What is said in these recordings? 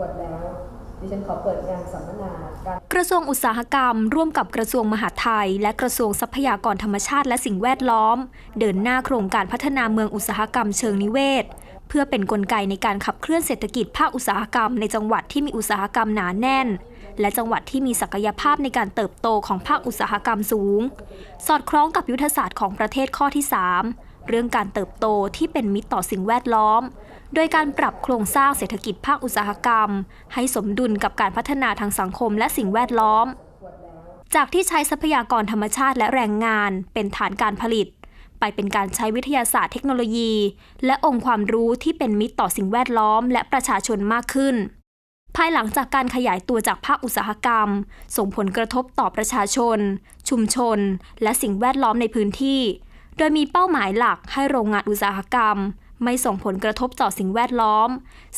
วดแล้ว ดิฉันขอเปิดงานสัมมนาการกระทรวงอุตสาหกรรม ร่วมกับกระทรวงมหาดไทย และกระทรวงทรัพยากรธรรมชาติและสิ่งแวดล้อม เดินหน้าโครงการพัฒนาเมืองอุตสาหกรรมเชิงนิเวศ เพื่อเป็นนกลไกในการขับเคลื่อนเศรษฐกิจภาคอุตสาหกรรมในจังหวัดที่มีอุตสาหกรรมหนาแน่น และจังหวัดที่มีศักยภาพในการเติบโตของภาคอุตสาหกรรมสูง สอดคล้องกับยุทธศาสตร์ของประเทศข้อที่ 3 เรื่องการเติบโตที่เป็นมิตรต่อสิ่งแวดล้อม โดยการปรับโครงสร้างเศรษฐกิจภาคอุตสาหกรรม ให้สมดุลกับการพัฒนาทางสังคมและสิ่งแวดล้อม จากที่ใช้ทรัพยากรธรรมชาติและแรงงานเป็นฐานการผลิต ไปเป็นการใช้วิทยาศาสตร์เทคโนโลยี และองค์ความรู้ที่เป็นมิตรต่อสิ่งแวดล้อม และประชาชนมากขึ้นภายหลังจากการขยายตัวจากภาคอุตสาหกรรม ส่งผลกระทบต่อประชาชน ชุมชน และสิ่งแวดล้อมในพื้นที่ ดยมีเป้าหมายหลักให้โรงงานอุตสาหกรรม ไม่ส่งผลกระทบต่อสิ่งแวดล้อม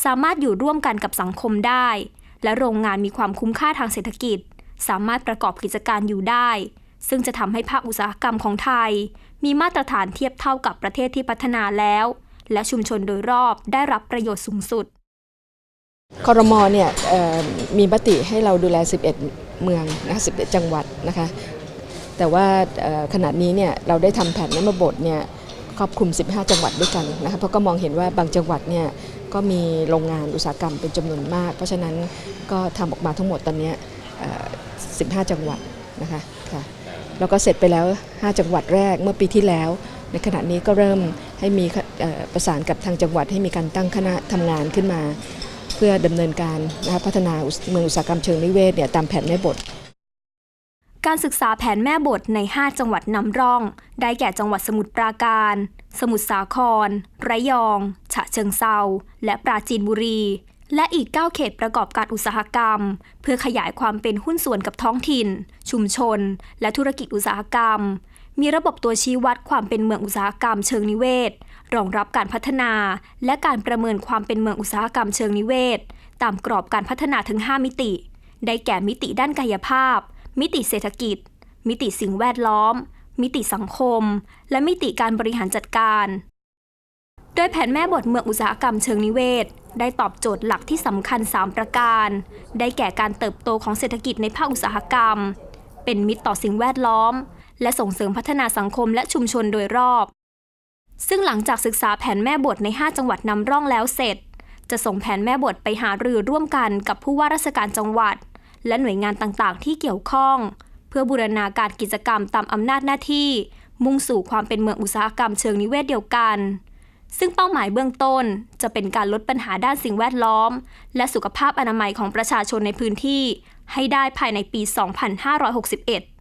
สามารถอยู่ร่วมกันกับสังคมได้ และโรงงานมีความคุ้มค่าทางเศรษฐกิจ สามารถประกอบกิจการอยู่ได้ ซึ่งจะทำให้ภาคอุตสาหกรรมของไทย มีมาตรฐานเทียบเท่ากับประเทศที่พัฒนาแล้ว และชุมชนโดยรอบได้รับประโยชน์สูงสุดคอรมอเนี่ยมีมติให้เราดูแล 11 เมืองนะ11 จังหวัดนะคะ แต่ว่าขณะนี้เนี่ยเราได้ทำแผนนโยบทเนี่ยครอบคลุม 15 จังหวัดด้วยกันนะคะเพราะก็มองเห็นว่าบางจังหวัดเนี่ยก็มีโรงงานอุตสาหกรรมเป็นจำนวนมาก เพราะฉะนั้นก็ทำออกมาทั้งหมดตอนนี้ 15 จังหวัดนะคะค่ะแล้วก็เสร็จไปแล้ว 5 จังหวัดแรกเมื่อปีที่แล้ว ในขณะนี้ก็เริ่มให้มีประสานกับทางจังหวัดให้มีการตั้งคณะทำงานขึ้นมา เพื่อดำเนินการนะคะพัฒนาเมืองอุตสาหกรรมเชิงนิเวศเนี่ยตามแผนแม่บท การศึกษาแผนแม่บทใน 5 จังหวัดนำร่อง ได้แก่จังหวัดสมุทรปราการ สมุทรสาคร ระยอง ฉะเชิงเซาและปราจีนบุรี และอีก 9 เขตประกอบการอุตสาหกรรม เพื่อขยายความเป็นหุ้นส่วนกับท้องถิ่น ชุมชน และธุรกิจอุตสาหกรรม มีระบบตัวชี้วัดความเป็นเมืองอุตสาหกรรมเชิงนิเวศ รองรับการพัฒนา และการประเมินความเป็นเมืองอุตสาหกรรมเชิงนิเวศ ตามกรอบการพัฒนาถึง 5 มิติ ได้แก่มิติด้านกายภาพ มิติเศรษฐกิจ มิติสิ่งแวดล้อม มิติสังคม และมิติการบริหารจัดการ โดยแผนแม่บทเมืองอุตสาหกรรมเชิงนิเวศ ได้ตอบโจทย์หลักที่สำคัญ 3 ประการ ได้แก่การเติบโตของเศรษฐกิจในภาคอุตสาหกรรม เป็นมิตรต่อสิ่งแวดล้อม และส่งเสริมพัฒนาสังคมและชุมชนโดยรอบ ซึ่งหลังจากศึกษาแผนแม่บทใน 5 จังหวัดนำร่องแล้วเสร็จ จะส่งแผนแม่บทไปหารือร่วมกันกับผู้ว่าราชการจังหวัด และหน่วยงานต่างๆ ที่เกี่ยวข้อง เพื่อบูรณาการกิจกรรมตามอำนาจหน้าที่ มุ่งสู่ความเป็นเมืองอุตสาหกรรมเชิงนิเวศเดียวกัน ซึ่งเป้าหมายเบื้องต้นจะเป็นการลดปัญหาด้านสิ่งแวดล้อม และสุขภาพอนามัยของประชาชนในพื้นที่ ให้ได้ภายในปี 2561